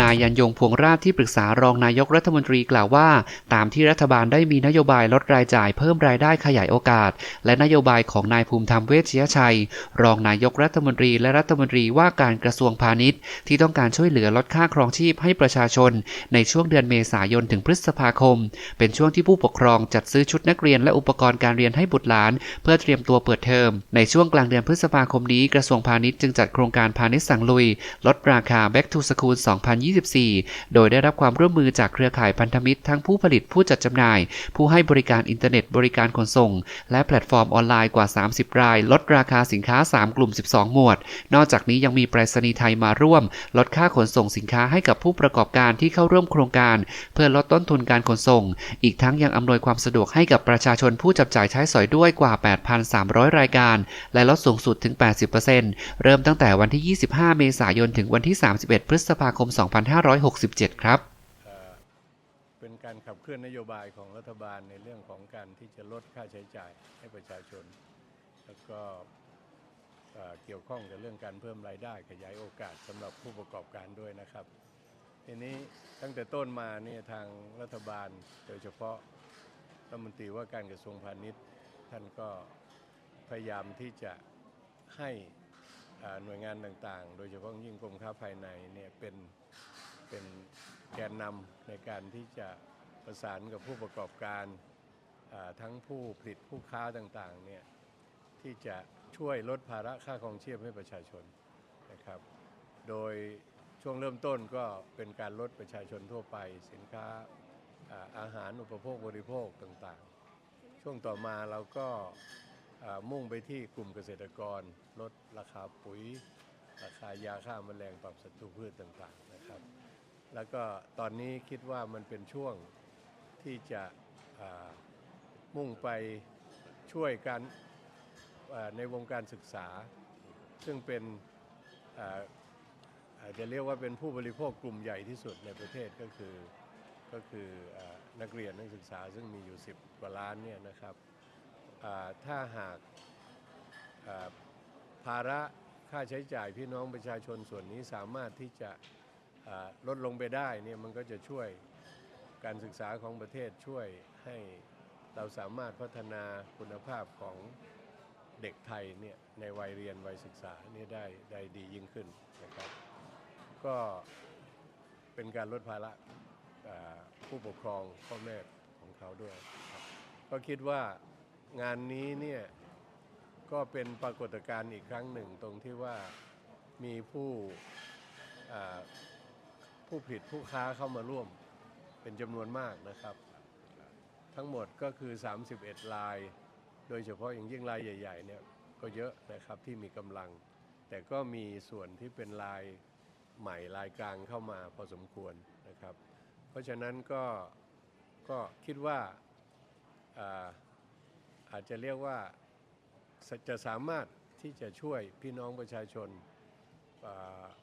นายยันยงพวงราชที่ปรึกษารองนายกรัฐมนตรีกล่าวว่า ตามที่รัฐบาลได้มีนโยบายลดรายจ่ายเพิ่มรายได้ขยายโอกาส และนโยบายของนายภูมิธรรมเวชยชัย รองนายกรัฐมนตรีและรัฐมนตรีว่าการกระทรวงพาณิชย์ ที่ต้องการช่วยเหลือลดค่าครองชีพให้ประชาชน ในช่วงเดือนเมษายนถึงพฤษภาคม เป็นช่วงที่ผู้ปกครองจัดซื้อชุดนักเรียนและอุปกรณ์การเรียนให้บุตรหลาน เพื่อเตรียมตัวเปิดเทอม ในช่วงกลางเดือนพฤษภาคมนี้กระทรวงพาณิชย์จึงจัดโครงการพาณิชย์สั่งลุย ลดราคา Back to School 2024 โดยได้รับความร่วมมือจากเครือข่ายพันธมิตรทั้งผู้ผลิตผู้จัดจำหน่าย ผู้ให้บริการอินเทอร์เน็ตบริการขนส่ง และแพลตฟอร์มออนไลน์กว่า 30 ราย ลดราคาสินค้า 3 กลุ่ม 12 หมวด นอกจากนี้ยังมีไปรษณีย์ไทยมาร่วม ลดค่าขนส่งสินค้าให้กับผู้ประกอบการที่เข้าร่วมโครงการ เพื่อลดต้นทุนการขนส่ง อีกทั้งยังอำนวยความสะดวกให้กับประชาชนผู้จับจ่ายใช้สอยด้วยกว่า 8,300 รายการ และลดสูงสุดถึง 80%เริ่มตั้งแต่วันที่ 25 เมษายน ถึงวันที่ 31 พฤษภาคม2567 ครับเป็นการขับเคลื่อนนโยบายของรัฐบาลในเรื่องของการที่จะลดค่าใช้จ่ายให้ประชาชน แล้วก็เกี่ยวข้องกับเรื่องการเพิ่มรายได้ขยายโอกาสสำหรับผู้ประกอบการด้วยนะครับทีนี้ตั้งแต่ต้นมาเนี่ยทางรัฐบาลโดยเฉพาะรัฐมนตรีว่าการกระทรวงพาณิชย์ ท่านก็พยายามที่จะให้หน่วยงานต่างๆ โดยเฉพาะยิ่งกรมค้าภายในเนี่ยเป็น เป็นแกนนำในการที่จะประสานกับผู้ประกอบการทั้งผู้ผลิตผู้ค้าต่างๆเนี่ยที่จะช่วยลดภาระค่าครองชีพให้ประชาชนนะครับ โดยช่วงเริ่มต้นก็เป็นการลดประชาชนทั่วไป สินค้าอาหารอุปโภคบริโภคต่างๆ ช่วงต่อมาเราก็มุ่งไปที่กลุ่มเกษตรกร ลดราคาปุ๋ย ราคายาฆ่าแมลงปรับศัตรูพืชต่างๆนะครับ แล้วก็ตอนนี้คิดว่ามันเป็นช่วงที่จะมุ่งไปช่วยกันในวงการศึกษา ซึ่งเป็นอาจจะเรียกว่าเป็นผู้บริโภคกลุ่มใหญ่ที่สุดในประเทศก็คือก็คืออนักเรียนนักศึกษาซึ่งมีอยู่ 10 กว่าล้านเนี่ยนะครับถ้าหากภาระค่าใช้จ่ายพี่น้องประชาชนส่วนนี้สามารถที่จะ ลดลงไปได้เนี่ยมันก็จะช่วยการศึกษาของประเทศช่วยให้เราสามารถพัฒนาคุณภาพของเด็กไทยเนี่ยในวัยเรียนวัยศึกษาเนี่ยได้ได้ดียิ่งขึ้นนะครับ ก็เป็นการลดภาระผู้ปกครองพ่อแม่ของเขาด้วยครับก็คิดว่างานนี้เนี่ยก็เป็นปรากฏการณ์อีกครั้งหนึ่งตรงที่ว่ามีผู้ ผู้ผลิตผู้ค้าเข้ามาร่วมเป็นจำนวนมากนะครับ ทั้งหมดก็คือ 31 ลาย โดยเฉพาะอย่างยิ่งลายใหญ่ๆเนี่ยก็เยอะนะครับที่มีกำลัง แต่ก็มีส่วนที่เป็นลายใหม่ลายกลางเข้ามาพอสมควรนะครับ เพราะฉะนั้นก็ก็คิดว่าอาอาจจะเรียกว่าจะสามารถที่จะช่วยพี่น้องประชาชน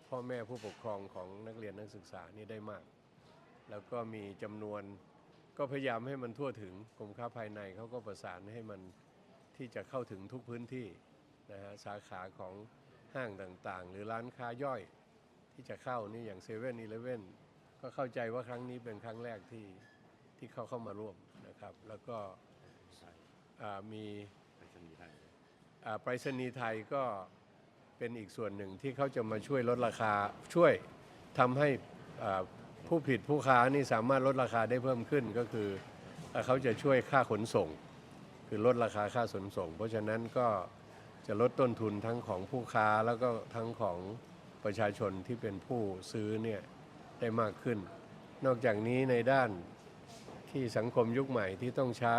พ่อแม่ผู้ปกครองของนักเรียนนักศึกษานี่ได้มาก แล้วก็มีจำนวนก็พยายามให้มันทั่วถึงกรมค้าภายในเขาก็ประสานให้มันที่จะเข้าถึงทุกพื้นที่นะฮะสาขาของห้างต่างๆ หรือร้านค้าย่อยที่จะเข้านี่อย่างเซเว่นอีเลฟเว่นก็เข้าใจว่าครั้งนี้เป็นครั้งแรกที่ที่เขาเข้ามาร่วมนะครับ แล้วก็อ่ามีอ่าไปรษณีย์ไทยก็ เป็นอีกส่วนหนึ่งที่เขาจะมาช่วยลดราคาช่วยทำให้ผู้ผลิตผู้ค้านี่สามารถลดราคาได้เพิ่มขึ้นก็คือเขาจะช่วยค่าขนส่ง คือลดราคาค่าขนส่ง เพราะฉะนั้นก็จะลดต้นทุนทั้งของผู้ค้าแล้วก็ทั้งของประชาชนที่เป็นผู้ซื้อเนี่ยได้มากขึ้น นอกจากนี้ในด้านที่สังคมยุคใหม่ที่ต้องใช้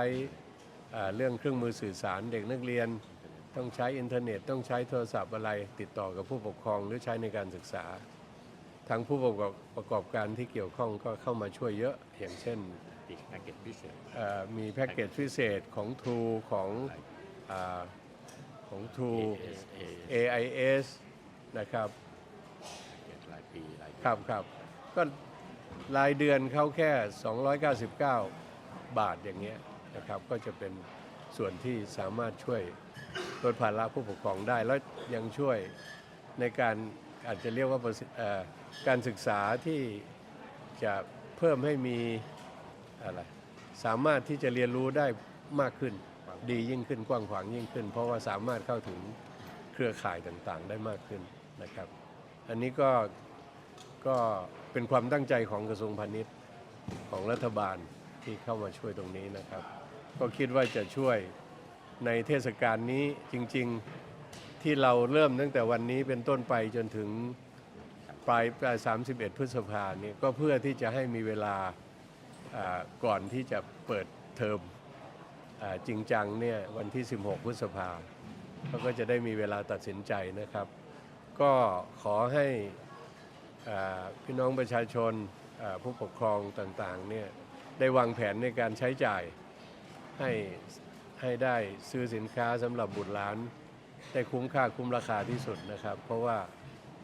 เรื่องเครื่องมือสื่อสารเด็กนักเรียน ต้องใช้อินเทอร์เน็ต ต้องใช้โทรศัพท์อะไรติดต่อกับผู้ปกครองหรือใช้ในการศึกษา ทางผู้ประกอบประกอบการที่เกี่ยวข้องก็เข้ามาช่วยเยอะ อย่างเช่นอีแพ็กเกจพิเศษมีแพ็กเกจพิเศษของ True ของอของ True AIS นะครับรายปีรายครับครับก็รายเดือนเขาแค่ 299 บาทอย่างเงี้ยนะครับ ก็จะเป็นส่วนที่สามารถช่วย ลดภาระผู้ปกครองได้ แล้วยังช่วยในการอาจจะเรียกว่าการศึกษาที่จะเพิ่มให้มีอะไรสามารถที่จะเรียนรู้ได้มากขึ้นดียิ่งขึ้นกว้างขวางยิ่งขึ้น เพราะว่าสามารถเข้าถึงเครือข่ายต่างๆ ได้มากขึ้นนะครับ อันนี้ก็ก็เป็นความตั้งใจของกระทรวงพาณิชย์ของรัฐบาลที่เข้ามาช่วยตรงนี้นะครับ ก็คิดว่าจะช่วย ในเทศกาลนี้จริง ๆที่เราเริ่มตั้งแต่วันนี้เป็นต้นไปจนถึงปลายปลาย31 พฤษภาเนี่ยก็เพื่อที่จะให้มีเวลาก่อนที่จะเปิดเทอมอจริงจังเนี่ยวันที่ 16 พฤษภาเขาก็จะได้มีเวลาตัดสินใจนะครับ ก็ขอให้พี่น้องประชาชนผู้ปกครองต่างๆเนี่ยได้วางแผนในการใช้จ่ายให้ ให้ได้ซื้อสินค้าสำหรับบุตรหลานได้คุ้มค่าคุ้มราคาที่สุดนะครับ เพราะว่า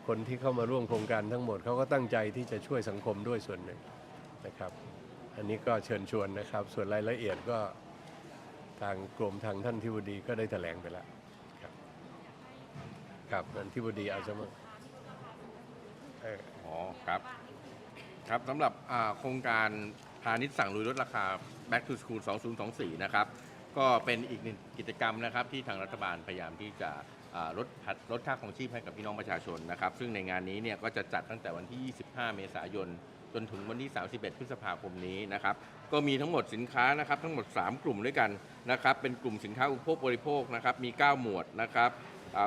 คนที่เข้ามาร่วมโครงการทั้งหมดเขาก็ตั้งใจที่จะช่วยสังคมด้วยส่วนหนึ่งนะครับ อันนี้ก็เชิญชวนนะครับ ส่วนรายละเอียดก็ทางกรมทางท่านทิบดีก็ได้แถลงไปแล้วครับครับท่านทิบดีเอาซะมั้งเออ อ๋อครับ ครับสำหรับอ่าโครงการพาณิชย์สั่งลุยลดราคา Back to School 2024 นะครับ ก็เป็นอีกหนึ่งกิจกรรมนะครับที่ทางรัฐบาลพยายามที่จะลดัดลดค่าของชีพให้กับพี่น้องประชาชนนะครับ ซึ่งในงานนี้เนี่ยก็จะจัดตั้งแต่วันที่ 25 เมษายน จนถึงวันที่ 31 พฤษภาคมนี้นะครับ ก็มีทั้งหมดสินค้านะครับ ทั้งหมด 3 กลุ่มด้วยกันนะครับ เป็นกลุ่มสินค้าอุปโภคบริโภคนะครับ มี 9 หมวดนะครับ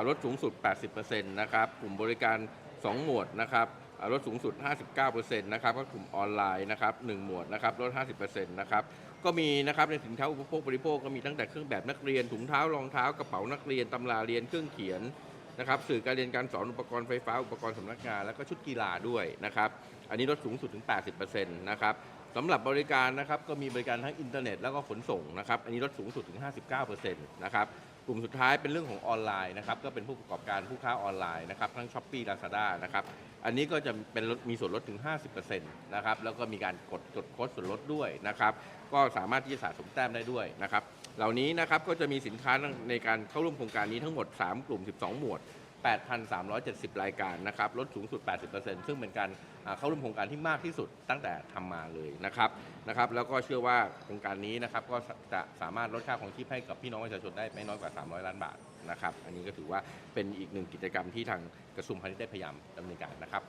ลดสูงสุด 80%นะครับ กลุ่มบริการ 2 หมวดนะครับลดสูงสุด 59%นะครับ ก็กลุ่มออนไลน์นะครับ 1 หมวดนะครับ ลด 50%นะครับ ก็มีนะครับในสินค้าอุปโภคบริโภคก็มีตั้งแต่เครื่องแบบนักเรียนถุงเท้ารองเท้ากระเป๋านักเรียนตำราเรียนเครื่องเขียนนะครับสื่อการเรียนการสอนอุปกรณ์ไฟฟ้าอุปกรณ์สำนักงาน แล้วก็ชุดกีฬาด้วยนะครับอันนี้ลดสูงสุดถึง 80%นะครับสำหรับบริการนะครับก็มีบริการทั้งอินเทอร์เน็ตแล้วก็ขนส่งนะครับอันนี้ลดสูงสุดถึง 59%นะครับ กลุ่มสุดท้ายเป็นเรื่องของออนไลน์นะครับก็เป็นผู้ประกอบการผู้ค้าออนไลน์นะครับทั้งช้อปปี้ลาซาด้านะครับอันนี้ก็จะเป็นมีส่วนลดถึง 50%นะครับแล้วก็มีการกดจดโค้ดส่วนลดด้วยนะครับก็สามารถที่จะสะสมแต้มได้ด้วยนะครับเหล่านี้นะครับก็จะมีสินค้าในการเข้าร่วมโครงการนี้ทั้งหมด 3 กลุ่ม 12 หมวด 8,370 รายการนะครับลดสูงสุด 80%ซึ่งเป็นการเข้าร่วมโครงการที่มากที่สุดตั้งแต่ทำมาเลยนะครับนะครับแล้วก็เชื่อว่าโครงการนี้นะครับก็จะสามารถลดค่าของชีพให้กับพี่น้องประชาชนได้ไม่น้อยกว่า 300 ล้านบาทนะครับอันนี้ก็ถือว่าเป็นอีกหนึ่งกิจกรรมที่ทางกระทรวงพาณิชย์ได้พยายามดำเนินการนะครับ